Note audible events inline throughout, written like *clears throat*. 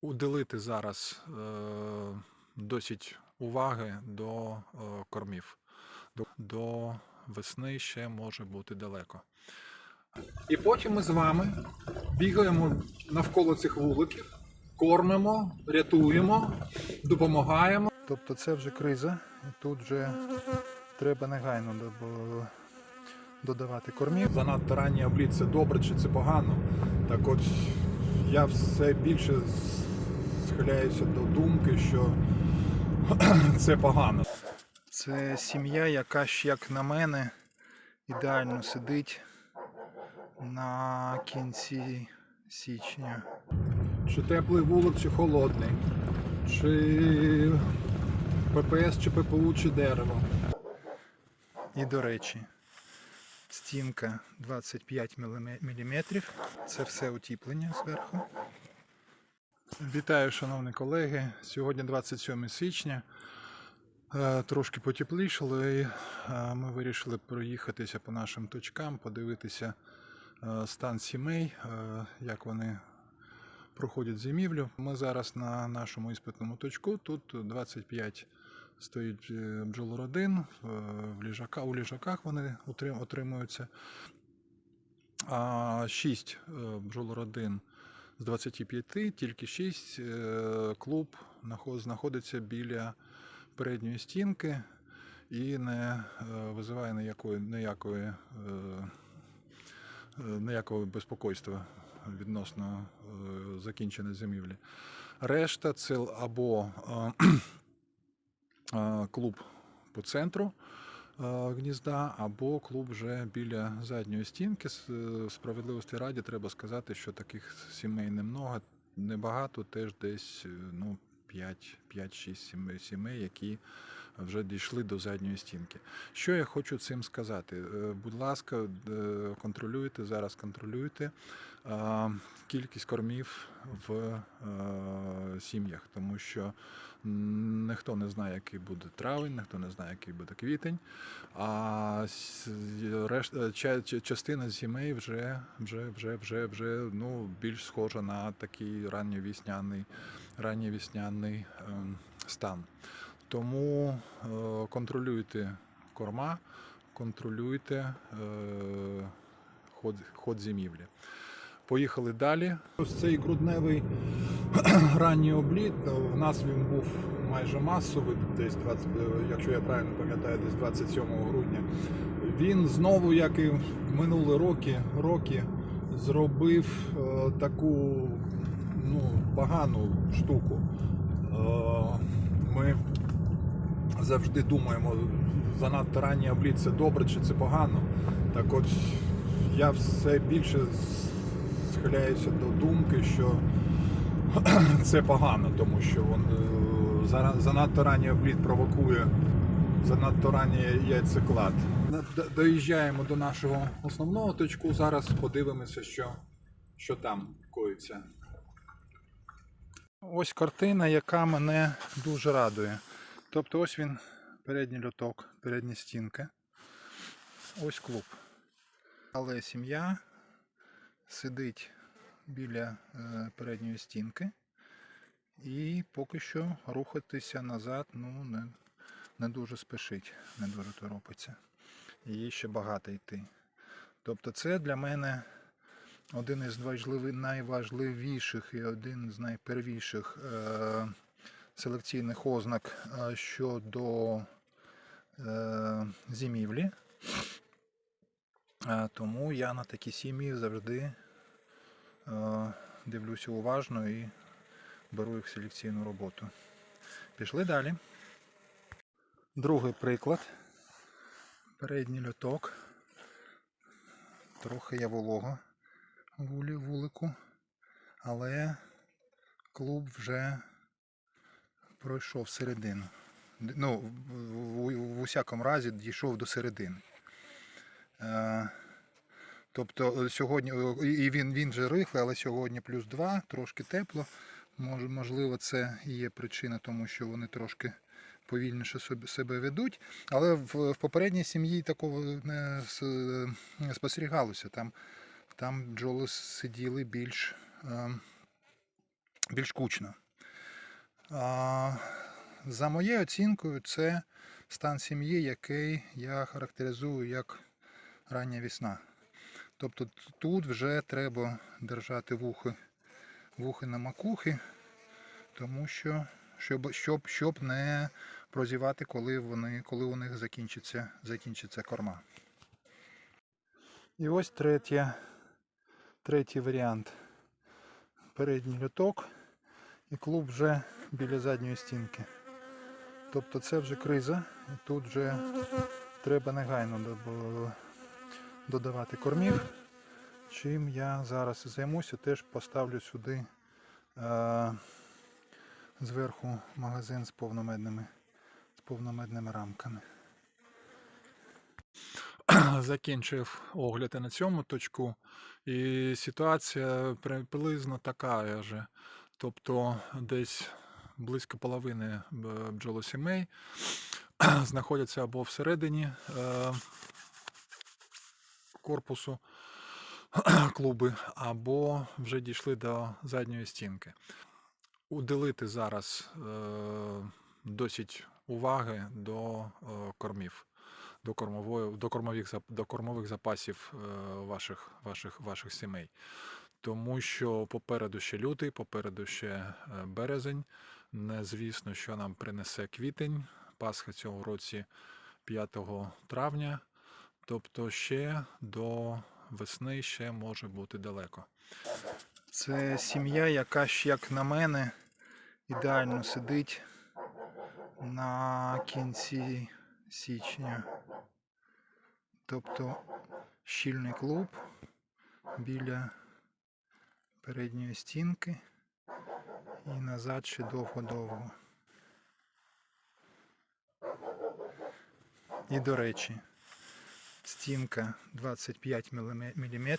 уделити зараз е, досить уваги до е, кормів. До, до весни ще може бути далеко. І потім ми з вами бігаємо навколо цих вуликів, кормимо, рятуємо, допомагаємо. Тобто це вже криза, і тут вже треба негайно додавати кормів. Занадто ранній обліт це добре чи це погано. Так от я все більше схиляюся до думки, що *clears throat* це погано. Це сім'я, яка ж, як на мене, ідеально сидить на кінці січня. Чи теплий вулик, чи холодний, чи ППС, чи ППУ, чи дерево. І до речі, стінка 25 мм. Це все утіплення зверху. Вітаю, шановні колеги. Сьогодні 27 січня. Е, Трошки потеплішало і е, ми вирішили проїхатися по нашим точкам, подивитися е, стан сімей, як вони проходять зимівлю. Ми зараз на нашому іспитному точку. Тут 25 стоїть бджолородин, в ліжака, у ліжаках вони отримуються. А 6 бджолородин з 25, тільки 6 клуб знаходиться біля передньої стінки і не е, визиває ніякої, ніякої, е, е, ніякого безпокойства відносно е, закінченої зимівлі. Решта це або е, *clears throat* е, клуб по центру е, гнізда, або клуб вже біля задньої стінки. Е, Справедливості раді треба сказати, що таких сімей немного, небагато, теж десь е, ну, 5-6 сімей, які вже дійшли до задньої стінки. Що я хочу цим сказати? Е, Будь ласка, е, контролюйте, зараз контролюйте кількість кормів в е, сім'ях, тому що ніхто не знає, який буде травень, ніхто не знає, який буде квітень. А решта ча- ча- частина сімей вже, вже, вже, вже, вже ну, більш схожа на такий ранньовісняний, ранньовісняний ем, стан. Тому е, контролюйте корма, контролюйте е, ход, ход зимівлі. Поїхали далі. Ось цей грудневий *clears throat* ранній обліт. В нас він був майже масовий, десь 20, е, якщо я правильно пам'ятаю, десь 27 грудня. Він знову, як і в минулі роки, роки зробив е, таку ну, погану штуку. Е, ми завжди думаємо, занадто ранній обліт це добре чи це погано. Так от я все більше схиляюся до думки, що *clears throat* це погано, тому що він, е, занадто ранній обліт провокує занадто ранній яйцеклад. Доїжджаємо до нашого основного точку. Зараз подивимося, що, що там коїться. Ось картина, яка мене дуже радує. Тобто ось він, передній льоток, передня стінка. Ось клуб. Але сім'я сидить біля е, передньої стінки. І поки що рухатися назад ну, не, не дуже спішить, не дуже торопиться. Їй ще багато йти. Тобто це для мене один із найважливіших і один з найпервіших е, селекційних ознак е, щодо е, зимівлі. Е, Тому я на такі сім'ї завжди дивлюся уважно і беру їх в селекційну роботу. Пішли далі. Другий приклад. Передній льоток. Трохи є волого в вулі- вулику, але клуб вже пройшов середину. Ну, в, усякому разі дійшов до середини. Е, тобто е, сьогодні, е, і він, він вже рихлий, але сьогодні плюс 2, трошки тепло. Мож, можливо, це і є причина, тому що вони трошки повільніше себе ведуть. Але в, попередній сім'ї такого не спостерігалося. Там, там бджоли сиділи більш ем, більш кучно. За моєю оцінкою, це стан сім'ї, який я характеризую як рання весна. Тобто тут вже треба держати вухи, вухи на макухи, тому що щоб, щоб, щоб не прозівати, коли, вони, коли у них закінчиться, закінчиться корма. І ось третє, третій варіант. Передній люток і клуб вже біля задньої стінки. Тобто це вже криза, і тут вже треба негайно додавати кормів. Чим я зараз займуся, теж поставлю сюди е, зверху магазин з повномедними, з повномедними рамками. *clears throat* Закінчив огляд на цьому точку. І ситуація приблизно така же. Тобто десь близько половини бджолосімей *clears throat* знаходяться або всередині е, корпусу *clears throat* клуби, або вже дійшли до задньої стінки. Уділити зараз е, досить уваги до е, кормів, до, кормової, до, кормових, до кормових запасів е, ваших, ваших, ваших сімей. Тому що попереду ще лютий, попереду ще березень. Незвісно, що нам принесе квітень. Пасха цього році 5 травня. Тобто ще до весни ще може бути далеко. Це сім'я, яка ж, як на мене, ідеально сидить на кінці січня. Тобто щільний клуб біля передньої стінки і назад ще довго-довго. І до речі, стінка 25 мм.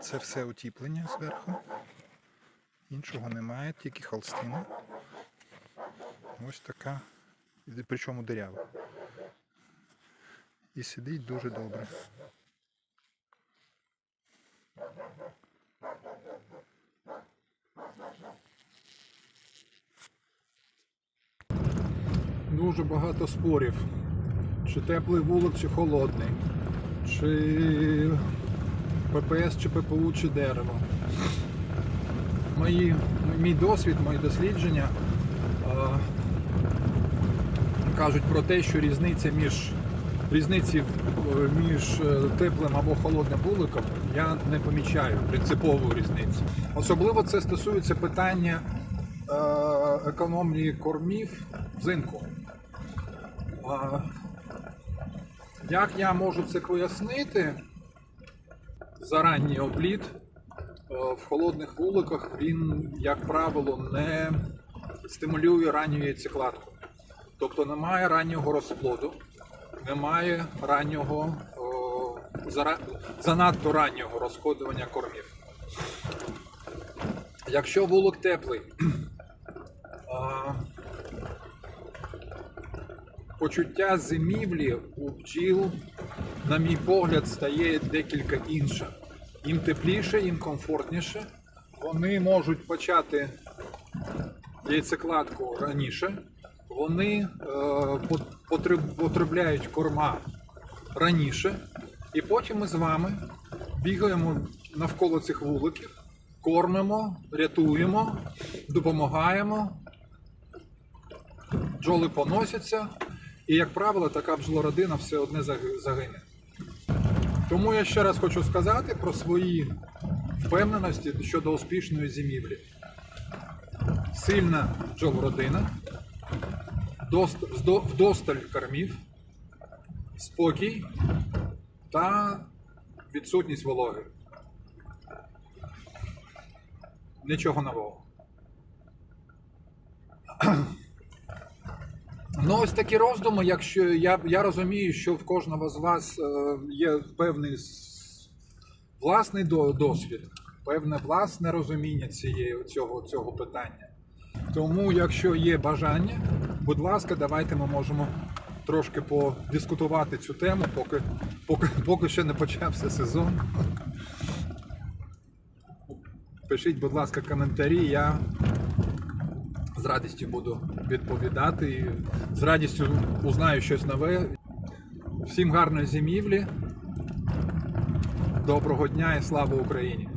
Це все утіплення зверху. Іншого немає, тільки холстина. Ось така, причому дирява. І сидить дуже добре. Дуже багато спорів. Чи теплий вулик, чи холодний, чи ППС, чи ППУ, чи дерево. Мої, мій досвід, мої дослідження а, кажуть про те, що різниця між різниці між е, теплим або холодним вуликом я не помічаю принципову різницю. Особливо це стосується питання е, економії кормів взимку. Як я можу це пояснити? За ранній обліт е, в холодних вуликах він, як правило, не стимулює ранню яйцекладку. Тобто немає раннього розплоду, немає раннього, занадто раннього розходування кормів. Якщо вулик теплий, почуття зимівлі у бджіл, на мій погляд, стає декілька інше. Їм тепліше, їм комфортніше. Вони можуть почати яйцекладку раніше. Вони е, потребляють корма раніше. І потім ми з вами бігаємо навколо цих вуликів, кормимо, рятуємо, допомагаємо. Бджоли поносяться, і, як правило, така бджолородина все одне загине. Тому я ще раз хочу сказати про свої впевненості щодо успішної зимівлі. Сильна бджолородина, дост- вдосталь кормів, спокій та відсутність вологи. Нічого нового. Ну, ось такі роздуми, якщо я, я розумію, що в кожного з вас е, є певний власний до- досвід, певне власне розуміння цієї, цього, цього питання. Тому, якщо є бажання, будь ласка, давайте ми можемо трошки подискутувати цю тему, поки, поки, поки ще не почався сезон. Пишіть, будь ласка, коментарі. Я з радістю буду відповідати. І з радістю узнаю щось нове. Всім гарної зимівлі. Доброго дня і слава Україні!